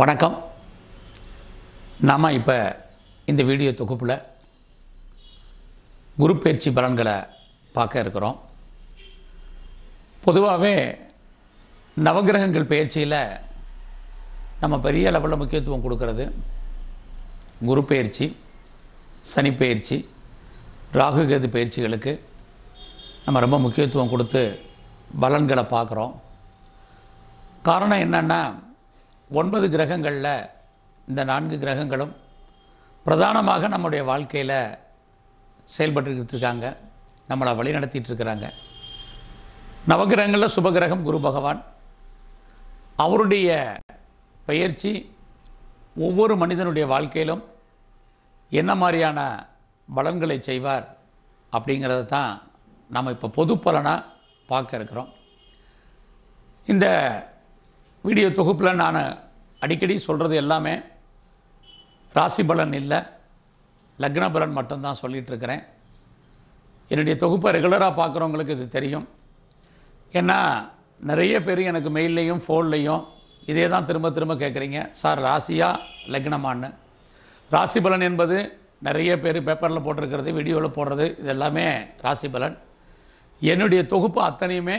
வணக்கம். நாம் இப்போ இந்த வீடியோ தொகுப்பில் குரு பயிற்சி பலன்களை பார்க்க இருக்கிறோம். பொதுவாகவே நவகிரகங்கள் பயிற்சியில் நம்ம பெரிய லெவலில் முக்கியத்துவம் கொடுக்கறது குரு பயிற்சி சனி பயிற்சி ராகுகேது பயிற்சிகளுக்கு நம்ம ரொம்ப முக்கியத்துவம் கொடுத்து பலன்களை பார்க்குறோம். காரணம் என்னென்னா ஒன்பது கிரகங்களில் இந்த நான்கு கிரகங்களும் பிரதானமாக நம்முடைய வாழ்க்கையில் செயல்பட்டுக்கிட்டு இருக்காங்க. நம்மளை வழிநடத்திட்டு இருக்கிறாங்க. நவகிரகங்களில் சுபகிரகம் குரு பகவான். அவருடைய பயிற்சி ஒவ்வொரு மனிதனுடைய வாழ்க்கையிலும் என்ன மாதிரியான பலன்களை செய்வார் அப்படிங்கிறத தான் நம்ம இப்போ பொது பலனாக பார்க்க இருக்கிறோம். இந்த வீடியோ தொகுப்பில் நான் அடிக்கடி சொல்கிறது எல்லாமே ராசி பலன் இல்லை. லக்ன பலன் மட்டும்தான் சொல்லிகிட்ருக்கிறேன் என்னுடைய தொகுப்பை ரெகுலராக பார்க்குறவங்களுக்கு இது தெரியும். ஏன்னா நிறைய பேர் எனக்கு மெயில்லையும் ஃபோன்லேயும் இதே தான் திரும்ப திரும்ப கேட்குறீங்க சார் ராசியா லக்னமான்னு? ராசி பலன் என்பது நிறைய பேர் பேப்பரில் போட்டிருக்கிறது வீடியோவில் போடுறது இது எல்லாமே ராசி பலன். என்னுடைய தொகுப்பு அத்தனையுமே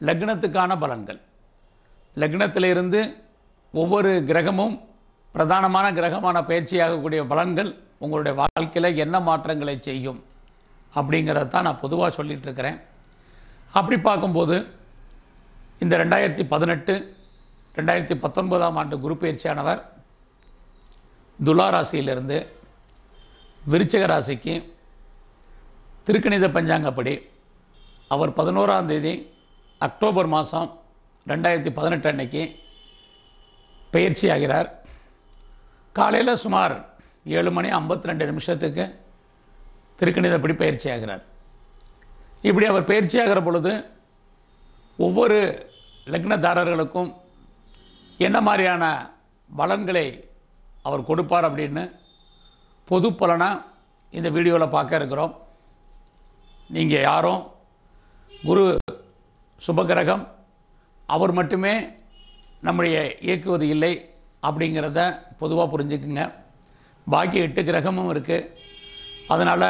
லக்னத்துக்கான பலன்கள். லக்னத்திலிருந்து ஒவ்வொரு கிரகமும் பிரதானமான கிரகமான பயிற்சியாகக்கூடிய பலன்கள் உங்களுடைய வாழ்க்கையில் என்ன மாற்றங்களை செய்யும் அப்படிங்கிறத தான் நான் பொதுவாக சொல்லிகிட்டு இருக்கிறேன். அப்படி பார்க்கும்போது இந்த ரெண்டாயிரத்தி பதினெட்டு ரெண்டாயிரத்தி பத்தொன்பதாம் ஆண்டு குரு பயிற்சியானவர் துலா ராசியிலிருந்து விருச்சிக ராசிக்கு திருக்கணித பஞ்சாங்கப்படி அவர் பதினோராம் தேதி அக்டோபர் மாதம் ரெண்டாயிரத்தி பதினெட்டு அன்னைக்கு பயிற்சி ஆகிறார் காலையில் சுமார் ஏழு மணி ஐம்பத்தி ரெண்டு நிமிஷத்துக்கு திருக்கணிதப்படி பயிற்சி ஆகிறார் இப்படி அவர் பயிற்சி ஆகிற பொழுது ஒவ்வொரு லக்னதாரர்களுக்கும் என்ன மாதிரியான பலன்களை அவர் கொடுப்பார் அப்படின்னு பொது பலனாக இந்த வீடியோவில் பார்க்க இருக்கிறோம். நீங்கள் யாரும் குரு சுபகிரகம் அவர் மட்டுமே நம்முடைய இயக்குவது இல்லை அப்படிங்கிறத பொதுவாக புரிஞ்சுக்குங்க. பாக்கி எட்டு கிரகமும் இருக்குது அதனால்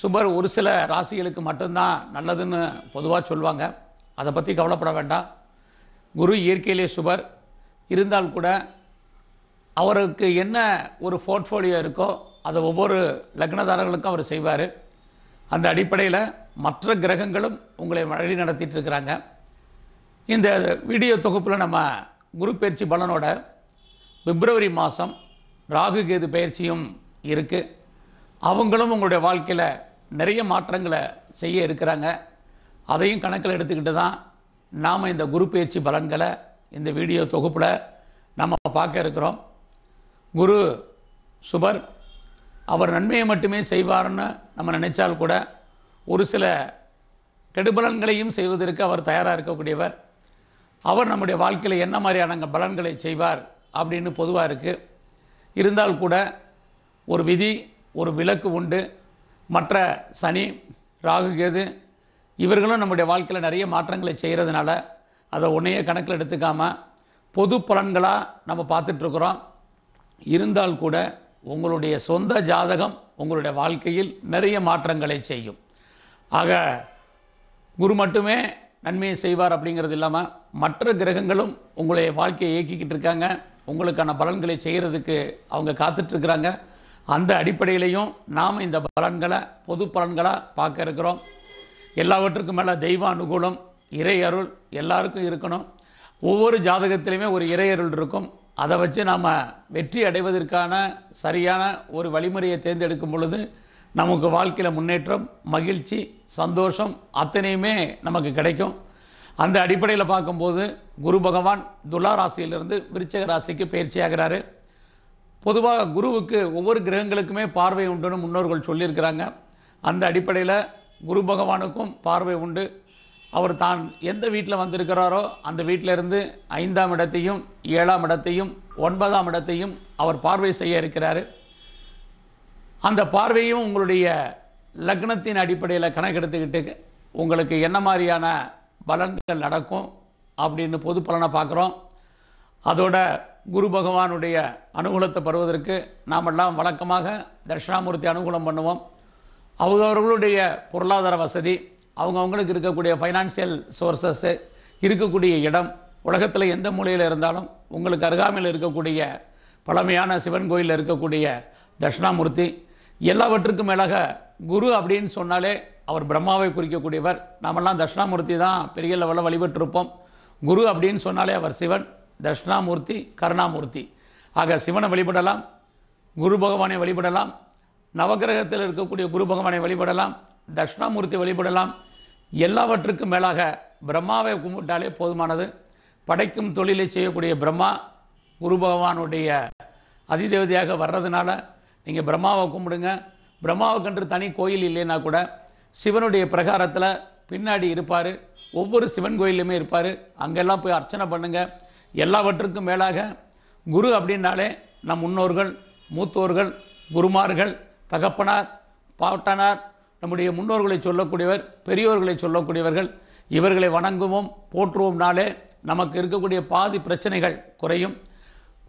சுபர் ஒரு சில ராசிகளுக்கு மட்டும்தான் நல்லதுன்னு பொதுவாக சொல்லுவாங்க அதை பற்றி கவலைப்பட வேண்டாம். குரு இயற்கையிலே சுபர். இருந்தால் கூட அவருக்கு என்ன ஒரு போர்ட்ஃபோலியோ இருக்கோ அதை ஒவ்வொரு லக்னதாரர்களுக்கும் அவர் செய்வார். அந்த அடிப்படையில் மற்ற கிரகங்களும் உங்களை வழி நடத்திட்டு இருக்கிறாங்க. இந்த வீடியோ தொகுப்பில் நம்ம குரு பயிற்சி பலனோட பிப்ரவரி மாதம் ராகு கேது பயிற்சியும் இருக்குது அவங்களும் உங்களுடைய வாழ்க்கையில் நிறைய மாற்றங்களை செய்ய இருக்கிறாங்க. அதையும் கணக்கில் எடுத்துக்கிட்டு தான் நாம் இந்த குரு பயிற்சி பலன்களை இந்த வீடியோ தொகுப்பில் நம்ம பார்க்க இருக்கிறோம். குரு சுபர் அவர் நன்மையை மட்டுமே செய்வார்னு நம்ம நினைச்சால் கூட ஒரு சில கெடுபலன்களையும் செய்வதற்கு அவர் தயாராக இருக்கக்கூடியவர். அவர் நம்முடைய வாழ்க்கையில் என்ன மாதிரியான பலன்களை செய்வார் அப்படின்னு பொதுவாக இருக்குது இருந்தால் கூட ஒரு விதி ஒரு விலக்கு உண்டு. மற்ற சனி ராகு கேது இவர்களும் நம்முடைய வாழ்க்கையில் நிறைய மாற்றங்களை செய்கிறதுனால அதை ஒன்றையே கணக்கில் எடுத்துக்காமல் பொது பலன்களாக நம்ம பார்த்துட்ருக்குறோம் இருந்தால் கூட உங்களுடைய சொந்த ஜாதகம் உங்களுடைய வாழ்க்கையில் நிறைய மாற்றங்களை செய்யும். ஆக குரு மட்டுமே நன்மையை செய்வார் அப்படிங்கிறது இல்லாமல் மற்ற கிரகங்களும் உங்களுடைய வாழ்க்கையை இயக்கிக்கிட்டு இருக்காங்க. உங்களுக்கான பலன்களை செய்கிறதுக்கு அவங்க காத்துட்ருக்குறாங்க அந்த அடிப்படையிலையும் நாம் இந்த பலன்களை பொது பலன்களாக பார்க்க இருக்கிறோம். எல்லாவற்றுக்கும் மேலே தெய்வ அனுகூலம் இறை அருள் எல்லாருக்கும் இருக்கணும். ஒவ்வொரு ஜாதகத்திலையுமே ஒரு இறை அருள் இருக்கும். அதை வச்சு நாம் வெற்றி அடைவதற்கான சரியான ஒரு வழிமுறையை தேர்ந்தெடுக்கும் பொழுது நமக்கு வாழ்க்கையில் முன்னேற்றம் மகிழ்ச்சி சந்தோஷம் அத்தனையுமே நமக்கு கிடைக்கும். அந்த அடிப்படையில் பார்க்கும்போது குரு பகவான் துலா ராசியிலிருந்து விருச்சக ராசிக்கு பயிற்சியாகிறாரு. பொதுவாக குருவுக்கு ஒவ்வொரு கிரகங்களுக்குமே பார்வை உண்டுன்னு முன்னோர்கள் சொல்லியிருக்கிறாங்க. அந்த அடிப்படையில் குரு பகவானுக்கும் பார்வை உண்டு. அவர் தான் எந்த வீட்டில் வந்திருக்கிறாரோ அந்த வீட்டில் இருந்து ஐந்தாம் இடத்தையும் ஏழாம் இடத்தையும் ஒன்பதாம் இடத்தையும் அவர் பார்வை செய்ய இருக்கிறாரு. அந்த பார்வையும் உங்களுடைய லக்னத்தின் அடிப்படையில் கணக்கெடுத்துக்கிட்டு உங்களுக்கு என்ன மாதிரியான பலன்கள் நடக்கும் அப்படின்னு பொது பலனை பார்க்குறோம். அதோட குரு பகவானுடைய அனுகூலத்தை பெறுவதற்கு நாமெல்லாம் வழக்கமாக தட்சிணாமூர்த்தி அனுகூலம் பண்ணுவோம். அவங்கவர்களுடைய பொருளாதார வசதி அவங்கவுங்களுக்கு இருக்கக்கூடிய ஃபைனான்சியல் சோர்சஸ்ஸு இருக்கக்கூடிய இடம் உலகத்தில் எந்த மூலையில் இருந்தாலும் உங்களுக்கு அருகாமையில் இருக்கக்கூடிய பழமையான சிவன் கோயிலில் இருக்கக்கூடிய தட்சிணாமூர்த்தி எல்லாவற்றுக்கும் மேலாக குரு அப்படின்னு சொன்னாலே அவர் பிரம்மாவை குறிக்கக்கூடியவர். நாமெல்லாம் தட்சிணாமூர்த்தி தான். பெரிய லெவலில் வழிபட்டிருப்போம். குரு அப்படின்னு சொன்னாலே அவர் சிவன் தட்சிணாமூர்த்தி கருணாமூர்த்தி. ஆக சிவனை வழிபடலாம் குரு பகவானை வழிபடலாம் நவக்கிரகத்தில் இருக்கக்கூடிய குரு பகவானை வழிபடலாம் தட்சிணாமூர்த்தி வழிபடலாம். எல்லாவற்றுக்கும் மேலாக பிரம்மாவை கும்பிட்டாலே போதுமானது. படைக்கும் தொழிலை செய்யக்கூடிய பிரம்மா குரு பகவானுடைய அதிதேவதையாக வர்றதுனால நீங்கள் பிரம்மாவை கும்பிடுங்க. பிரம்மாவுக்கென்று தனி கோயில் இல்லைன்னா கூட சிவனுடைய பிரகாரத்தில் பின்னாடி இருப்பார். ஒவ்வொரு சிவன் கோயிலுமே இருப்பார். அங்கெல்லாம் போய் அர்ச்சனை பண்ணுங்க. எல்லாவற்றுக்கும் மேலாக குரு அப்படின்னாலே நம் முன்னோர்கள் மூத்தோர்கள் குருமார்கள் தகப்பனார் பாட்டனார் நம்முடைய முன்னோர்களை சொல்லக்கூடியவர் பெரியோர்களை சொல்லக்கூடியவர்கள் இவர்களை வணங்குவோம் போற்றுவோம்னாலே நமக்கு இருக்கக்கூடிய பாதி பிரச்சனைகள் குறையும்.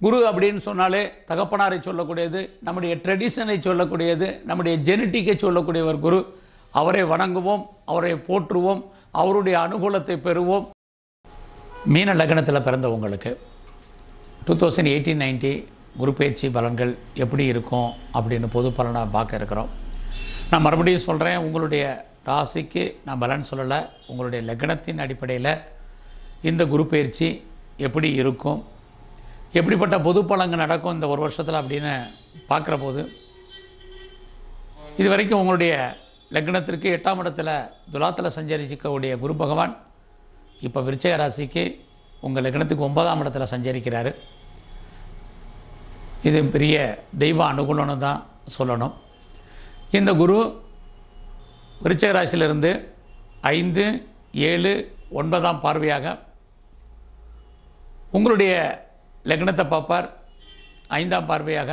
குரு அப்படின்னு சொன்னாலே தகப்பனாரை சொல்லக்கூடியது நம்முடைய ட்ரெடிஷனை சொல்லக்கூடியது நம்முடைய ஜெனட்டிக்கை சொல்லக்கூடியவர் குரு. அவரை வணங்குவோம் அவரை போற்றுவோம் அவருடைய அனுகூலத்தை பெறுவோம். மீன லக்னத்தில் பிறந்தவங்களுக்கு டூ தௌசண்ட் எயிட்டீன் நைன்ட்டி குரு பயிற்சி பலன்கள் எப்படி இருக்கும் அப்படின்னு பொது பலனாக பார்க்க இருக்கிறோம். நான் மறுபடியும் சொல்கிறேன் உங்களுடைய ராசிக்கு நான் பலன் சொல்லலை உங்களுடைய லக்னத்தின் அடிப்படையில் இந்த குரு பயிற்சி எப்படி இருக்கும் எப்படிப்பட்ட பொது பலன்கள் நடக்கும் இந்த ஒரு வருஷத்தில் அப்படின்னு பார்க்குற போது இது வரைக்கும் உங்களுடைய லக்னத்திற்கு எட்டாம் இடத்துல துலாத்தில் சஞ்சரிக்கக்கூடிய குரு பகவான் இப்போ விருச்சய ராசிக்கு உங்கள் லக்னத்துக்கு ஒன்பதாம் இடத்துல சஞ்சரிக்கிறாரு. இது பெரிய தெய்வ அனுகூலம்னு தான் சொல்லணும். இந்த குரு விருச்சக ராசியிலிருந்து ஐந்து ஏழு ஒன்பதாம் பார்வையாக உங்களுடைய லக்னத்தை பார்ப்பார். ஐந்தாம் பார்வையாக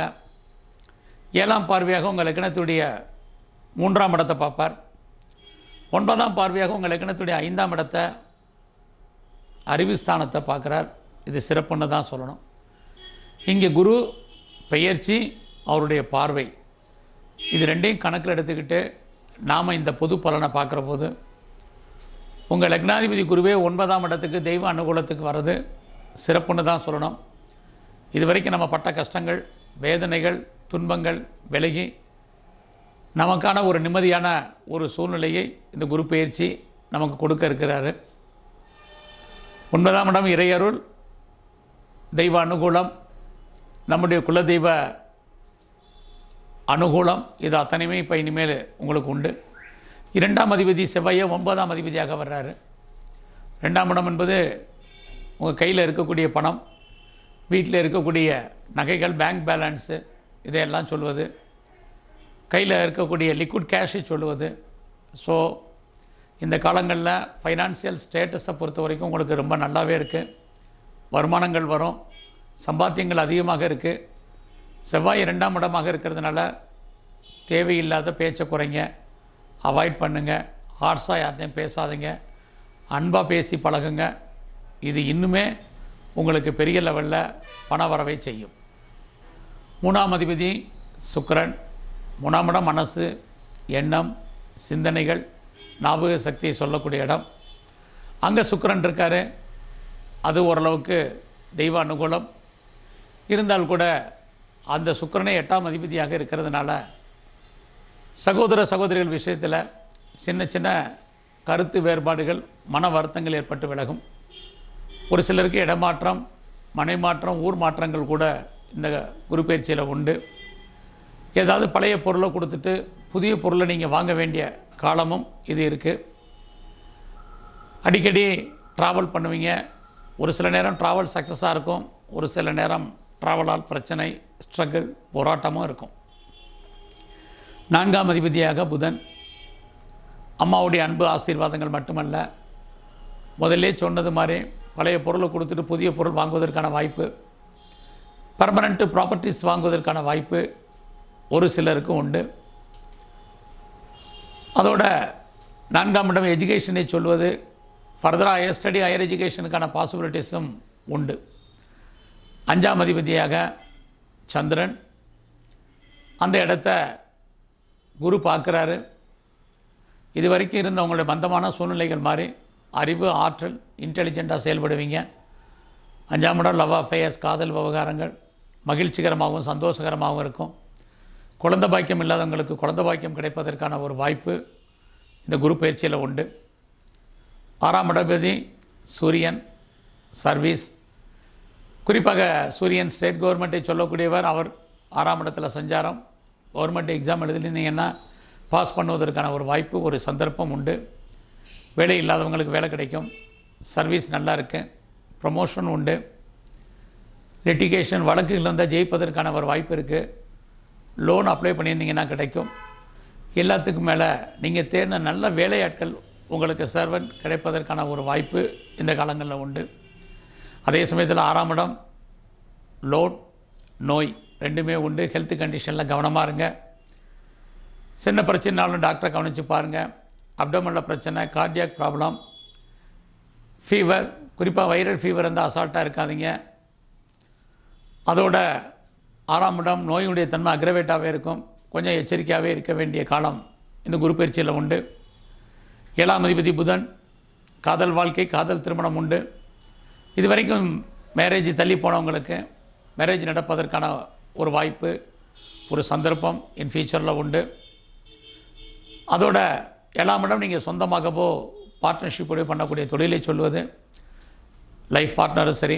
ஏழாம் பார்வையாக உங்கள் லக்னத்துடைய மூன்றாம் இடத்தை பார்ப்பார். ஒன்பதாம் பார்வையாக உங்கள் லக்னத்துடைய ஐந்தாம் இடத்தை அறிவுஸ்தானத்தை பார்க்குறார். இது சிறப்புன்னு தான் சொல்லணும். இங்கே குரு பெயர்ச்சி அவருடைய பார்வை. இது ரெண்டையும் கணக்கில் எடுத்துக்கிட்டு நாம் இந்த பொது பலனை பார்க்குற போது உங்கள் லக்னாதிபதி குருவே ஒன்பதாம் இடத்துக்கு தெய்வ அனுகூலத்துக்கு வர்றது சிறப்புன்னு தான் சொல்லணும். இது வரைக்கும் நம்ம பட்ட கஷ்டங்கள் வேதனைகள் துன்பங்கள் விலகி நமக்கான ஒரு நிம்மதியான ஒரு சூழ்நிலையை இந்த குரு பயிற்சி நமக்கு கொடுக்க இருக்கிறாரு. ஒன்பதாம் இடம் இறையருள் தெய்வ அனுகூலம் நம்முடைய குலதெய்வ அனுகூலம் இது அத்தனையுமே இப்போ இனிமேல் உங்களுக்கு உண்டு. இரண்டாம் அதிபதி செவ்வாயை ஒன்பதாம் அதிபதியாக வர்றாரு. ரெண்டாம் இடம் என்பது உங்கள் கையில் இருக்கக்கூடிய பணம் வீட்டில் இருக்கக்கூடிய நகைகள் பேங்க் பேலன்ஸு இதையெல்லாம் சொல்வது. கையில் இருக்கக்கூடிய லிக்விட் கேஷை சொல்லுவது. ஸோ இந்த காலங்களில் ஃபைனான்சியல் ஸ்டேட்டஸை பொறுத்த வரைக்கும் உங்களுக்கு ரொம்ப நல்லாவே இருக்குது வருமானங்கள் வரும். சம்பாத்தியங்கள் அதிகமாக இருக்குது செவ்வாய் இரண்டாம் இடமாக இருக்கிறதுனால தேவையில்லாத பேச்சை குறைங்க. அவாய்ட் பண்ணுங்கள் ஹார்ஸாக யார்ட்டையும் பேசாதீங்க. அன்பாக பேசி பழகுங்க. இது இன்னுமே உங்களுக்கு பெரிய லெவலில் பண வரவை செய்யும். மூணாம் அதிபதி சுக்கரன். மூணாம் இடம் மனசு எண்ணம் சிந்தனைகள் ஞாபக சக்தியை சொல்லக்கூடிய இடம். அங்கே சுக்கரன் இருக்கார். அது ஓரளவுக்கு தெய்வ அனுகூலம். இருந்தால் கூட அந்த சுக்கிரனே எட்டாம் அதிபதியாக இருக்கிறதுனால சகோதர சகோதரிகள் விஷயத்தில் சின்ன சின்ன கருத்து வேறுபாடுகள் மன வருத்தங்கள் ஏற்பட்டு விலகும். ஒரு சிலருக்கு இடமாற்றம் மனை மாற்றம் ஊர் மாற்றங்கள் கூட இந்த குரு பயிற்சியில் உண்டு. ஏதாவது பழைய பொருளை கொடுத்துட்டு புதிய பொருளை நீங்கள் வாங்க வேண்டிய காலமும் இது இருக்குது அடிக்கடி ட்ராவல் பண்ணுவீங்க. ஒரு சில நேரம் ட்ராவல் சக்ஸஸாக இருக்கும். ஒரு சில நேரம் ட்ராவலால் பிரச்சனை ஸ்ட்ரகிள் போராட்டமும் இருக்கும். நான்காம் அதிபதியாக புதன். அம்மாவுடைய அன்பு ஆசீர்வாதங்கள் மட்டுமல்ல. முதல்லே சொன்னது மாதிரி பழைய பொருளை கொடுத்துட்டு புதிய பொருள் வாங்குவதற்கான வாய்ப்பு. பர்மனண்ட்டு ப்ராப்பர்ட்டிஸ் வாங்குவதற்கான வாய்ப்பு. ஒரு சிலருக்கு உண்டு. அதோட நான்காம் இடம் எஜுகேஷனை சொல்வது. ஃபர்தராக ஹையர் ஸ்டடி ஹையர் எஜுகேஷனுக்கான பாசிபிலிட்டிஸும் உண்டு. அஞ்சாம் அதிபதியாக சந்திரன் அந்த இடத்த குரு பார்க்குறாரு. இது வரைக்கும் இருந்த உங்களுடைய மந்தமான சூழ்நிலைகள் மாதிரி அறிவு ஆற்றல் இன்டெலிஜெண்ட்டாக செயல்படுவீங்க. அஞ்சாம் இடம் லவ் அஃபேர்ஸ் காதல் விவகாரங்கள் மகிழ்ச்சிகரமாகவும் சந்தோஷகரமாகவும் இருக்கும். குழந்தை பாக்கியம் இல்லாதவங்களுக்கு குழந்தை பாக்கியம் கிடைப்பதற்கான ஒரு வாய்ப்பு இந்த குரு பயிற்சியில் உண்டு. ஆறாம் இடபதி சூரியன் சர்வீஸ். குறிப்பாக சூரியன் ஸ்டேட் கவர்மெண்ட்டை சொல்லக்கூடியவர் அவர் ஆறாம் இடத்துல சஞ்சாரம். கவர்மெண்ட் எக்ஸாம் எழுதினீங்கன்னா பாஸ் பண்ணுவதற்கான ஒரு வாய்ப்பு ஒரு சந்தர்ப்பம் உண்டு. வேலை இல்லாதவங்களுக்கு வேலை கிடைக்கும். சர்வீஸ் நல்லா இருக்கு. ப்ரமோஷன் உண்டு. லிட்டிகேஷன் வழக்குகள் இருந்தால் ஜெயிப்பதற்கான ஒரு வாய்ப்பு இருக்குது லோன் அப்ளை பண்ணியிருந்தீங்கன்னா கிடைக்கும். எல்லாத்துக்கும் மேலே நீங்கள் தேடின நல்ல வேலையாட்கள் உங்களுக்கு சர்வன் கிடைப்பதற்கான ஒரு வாய்ப்பு இந்த காலங்களில் உண்டு. அதே சமயத்தில் ஆறாம் இடம் லோன் நோய் ரெண்டுமே உண்டு. ஹெல்த் கண்டிஷனில் கவனமாக இருங்க. சின்ன பிரச்சனைனாலும் டாக்டரை கவனித்து பாருங்கள் அப்டமனில் பிரச்சனை கார்டியாக் ப்ராப்ளம் ஃபீவர் குறிப்பாக வைரல் ஃபீவர் இருந்தால் அசால்ட்டாக இருக்காதீங்க. அதோட ஆறாம் இடம் நோயுடைய தன்மை அக்ரவேட்டாகவே இருக்கும். கொஞ்சம் எச்சரிக்கையாகவே இருக்க வேண்டிய காலம் இந்த குரு பயிற்சியில் உண்டு. ஏழாம் அதிபதி புதன் காதல் வாழ்க்கை காதல் திருமணம் உண்டு. இது வரைக்கும் மேரேஜ் தள்ளி போனவங்களுக்கு மேரேஜ் நடப்பதற்கான ஒரு வாய்ப்பு ஒரு சந்தர்ப்பம் இன் ஃபியூச்சரில் உண்டு. அதோட ஏழாம் இடம் நீங்கள் சொந்தமாகவோ பார்ட்னர்ஷிப்போடு பண்ணக்கூடிய தொழிலை சொல்வது லைஃப் பார்ட்னரும் சரி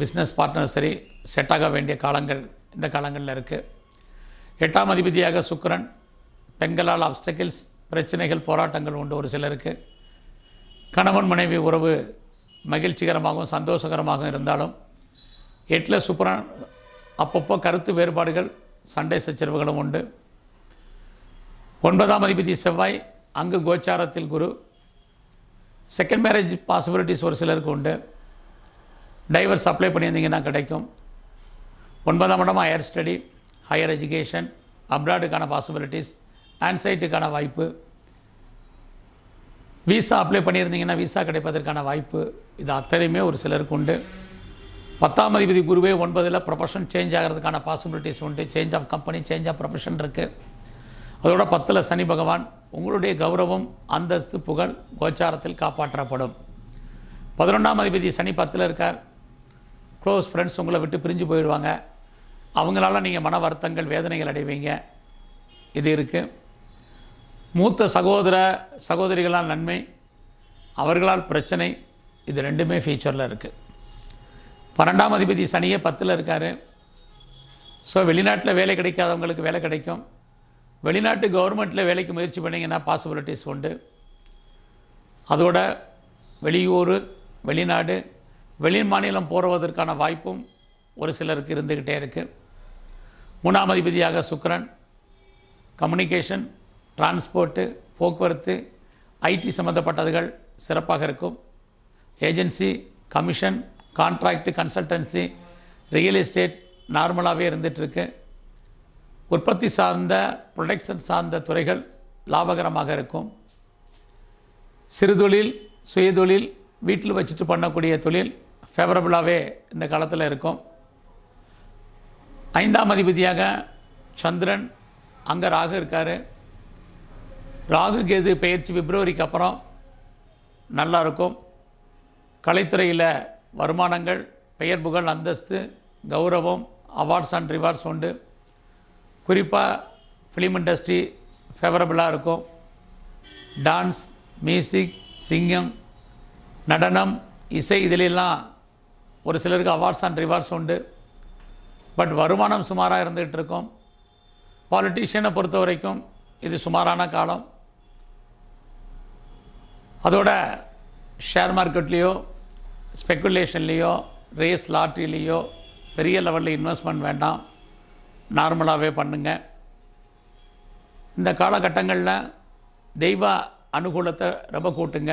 பிஸ்னஸ் பார்ட்னரும் சரி செட்டாக வேண்டிய காலங்கள் இந்த காலங்களில் இருக்குது எட்டாம் அதிபதியாக சுக்கரன் பெண்களால் அப்டக்கிள்ஸ் பிரச்சனைகள் போராட்டங்கள் உண்டு ஒரு சிலருக்கு. கணவன் மனைவி உறவு மகிழ்ச்சிகரமாகவும் சந்தோஷகரமாகவும் இருந்தாலும் எட்டில் சுக்கிரன் அப்பப்போ கருத்து வேறுபாடுகள் சண்டை சச்சரவுகளும் உண்டு. ஒன்பதாம் அதிபதி செவ்வாய் அங்கு கோச்சாரத்தில் குரு. செகண்ட் மேரேஜ் பாசிபிலிட்டிஸ் ஒரு சிலருக்கு உண்டு. டைவர்ஸ் அப்ளை பண்ணியிருந்தீங்கன்னா கிடைக்கும். ஒன்பதாம் இடம் ஹையர் ஸ்டடி ஹையர் எஜுகேஷன் அப்ராடுக்கான பாசிபிலிட்டிஸ் ஆன்சைட்டுக்கான வாய்ப்பு. விசா அப்ளை பண்ணியிருந்தீங்கன்னா விசா கிடைப்பதற்கான வாய்ப்பு. இது அத்தனையுமே ஒரு சிலருக்கு உண்டு. பத்தாம் அதிபதி குருவே ஒன்பதில் ப்ரொஃபஷன் சேஞ்ச் ஆகிறதுக்கான பாசிபிலிட்டிஸ் உண்டு. Change of company change of profession இருக்குது அதோட பத்தில் சனி பகவான் உங்களுடைய கௌரவம் அந்தஸ்து புகழ் கோச்சாரத்தில் காப்பாற்றப்படும். பதினொன்றாம் அதிபதி சனி பத்தில் இருக்கார். க்ளோஸ் ஃப்ரெண்ட்ஸ் உங்களை விட்டு பிரிஞ்சு போயிடுவாங்க. அவங்களால நீங்கள் மன வருத்தங்கள் வேதனைகள் அடைவீங்க. இது இருக்குது மூத்த சகோதர சகோதரிகளால் நன்மை அவர்களால் பிரச்சனை இது ரெண்டுமே ஃபியூச்சரில் இருக்குது பன்னெண்டாம் அதிபதி சனியே பத்தில் இருக்கார். ஸோ வெளிநாட்டில் வேலை கிடைக்காதவங்களுக்கு வேலை கிடைக்கும். வெளிநாட்டு கவர்மெண்ட்டில் வேலைக்கு முயற்சி பண்ணிங்கன்னா பாசிபிலிட்டிஸ் உண்டு. அதோட வெளியூர் வெளிநாடு வெளி மாநிலம் போகிறதற்கான வாய்ப்பும் ஒரு சிலருக்கு இருந்துக்கிட்டே இருக்குது மூணாம் அதிபதியாக சுக்கிரன் கம்யூனிகேஷன் டிரான்ஸ்போர்ட்டு போக்குவரத்து ஐடி சம்மந்தப்பட்டதுகள் சிறப்பாக இருக்கும். Agency commission contract consultancy real estate நார்மலாகவே இருந்துகிட்ருக்கு. உற்பத்தி சார்ந்த ப்ரொடக்ஷன் சார்ந்த துறைகள் லாபகரமாக இருக்கும். சிறுதொழில் சுயதொழில் வீட்டில் வச்சுட்டு பண்ணக்கூடிய தொழில் ஃபேவரபுளாகவே இந்த காலத்தில் இருக்கும். ஐந்தாம் அதிபதியாக சந்திரன் அங்கே ராகு இருக்கார். ராகு கேது பெயர்ச்சி பிப்ரவரிக்கு அப்புறம் நல்லா இருக்கும். கலைத்துறையில் வருமானங்கள் பெயர் புகழ் அந்தஸ்து கௌரவம் அவார்ட்ஸ் அண்ட் ரிவார்ட்ஸ் உண்டு. குறிப்பாக ஃபிலிம் இண்டஸ்ட்ரி ஃபேவரபுளாக இருக்கும். டான்ஸ் மியூசிக் சிங்கம் நடனம் இசை இதிலெல்லாம் ஒரு சிலருக்கு அவார்ட்ஸ் அண்ட் ரிவார்ட்ஸ் உண்டு. பட் வருமானம் சுமாராக இருந்துகிட்டு இருக்கும். பாலிட்டிஷியனை பொறுத்த வரைக்கும் இது சுமாரான காலம். அதோட ஷேர் மார்க்கெட்லேயோ ஸ்பெக்குலேஷன்லேயோ ரேஸ் லாட்ரிலேயோ பெரிய லெவலில் இன்வெஸ்ட்மெண்ட் வேண்டாம். நார்மலாகவே பண்ணுங்க. இந்த காலகட்டங்களில் தெய்வ அனுகூலத்தை ரொம்ப கூட்டுங்க.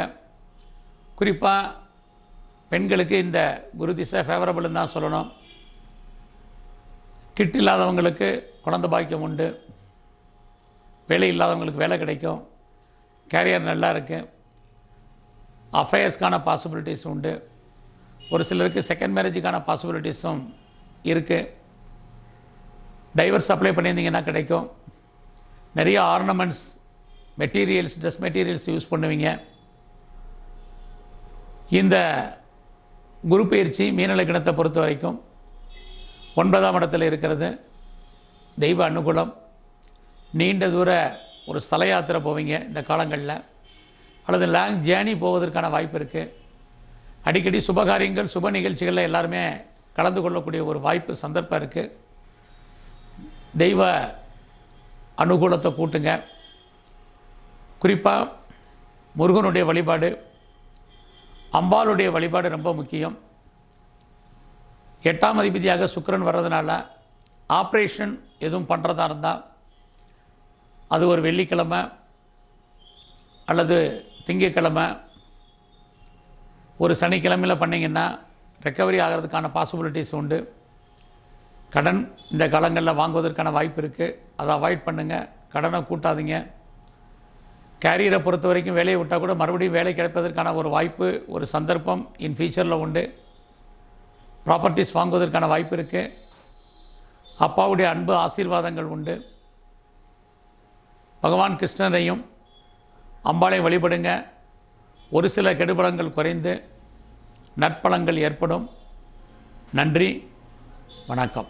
குறிப்பாக பெண்களுக்கு இந்த குரு திசை ஃபேவரபிள்னு தான் சொல்லணும். கிட் இல்லாதவங்களுக்கு குழந்த பாக்கியம் உண்டு. வேலை இல்லாதவங்களுக்கு வேலை கிடைக்கும். கேரியர் நல்லா இருக்குது அஃபேர்ஸ்க்கான பாசிபிலிட்டிஸ் உண்டு. ஒரு சிலருக்கு செகண்ட் மேரேஜுக்கான பாசிபிலிட்டிஸும் இருக்குது டைவர்ஸ் அப்ளை பண்ணியிருந்தீங்கன்னா கிடைக்கும். நிறைய ornaments materials dress materials use பண்ணுவீங்க. இந்த குரு பயிற்சி மீனலக்கணத்தை பொறுத்த வரைக்கும் ஒன்பதாம் இடத்தில் இருக்கிறது. தெய்வ அனுகூலம். நீண்ட தூர ஒரு ஸ்தல யாத்திரை போவீங்க இந்த காலங்களில். அல்லது லாங் ஜேர்னி போவதற்கான வாய்ப்பு இருக்குது அடிக்கடி சுபகாரியங்கள் சுப நிகழ்ச்சிகளில் எல்லாருமே கலந்து கொள்ளக்கூடிய ஒரு வாய்ப்பு சந்தர்ப்பம் இருக்குது தெய்வ அனுகூலத்தை கூட்டுங்க. குறிப்பாக முருகனுடைய வழிபாடு அம்பாளுடைய வழிபாடு ரொம்ப முக்கியம். எட்டாம் அதிபதியாக சுக்கரன் வர்றதுனால ஆப்ரேஷன் எதுவும் பண்ணுறதா இருந்தால் அது ஒரு வெள்ளிக்கிழமை அல்லது திங்கக்கிழமை. ஒரு சனிக்கிழமையில் பண்ணிங்கன்னா ரெக்கவரி ஆகிறதுக்கான பாசிபிலிட்டிஸ் உண்டு. கடன் இந்த காலங்களில் வாங்குவதற்கான வாய்ப்பு இருக்குது அதை அவாய்ட் பண்ணுங்கள் கடனை கூட்டாதீங்க. கேரியரை பொறுத்த வரைக்கும் வேலையை விட்டால் கூட மறுபடியும் வேலை கிடைப்பதற்கான ஒரு வாய்ப்பு ஒரு சந்தர்ப்பம் இன் ஃபியூச்சரில் உண்டு. ப்ராப்பர்ட்டிஸ் வாங்குவதற்கான வாய்ப்பு இருக்குது அப்பாவுடைய அன்பு ஆசீர்வாதங்கள் உண்டு. பகவான் கிருஷ்ணரையும் அம்பாளை வழிபடுங்க. ஒரு சில கெடுபலங்கள் குறைந்து நற்பலங்கள் ஏற்படும். நன்றி வணக்கம்.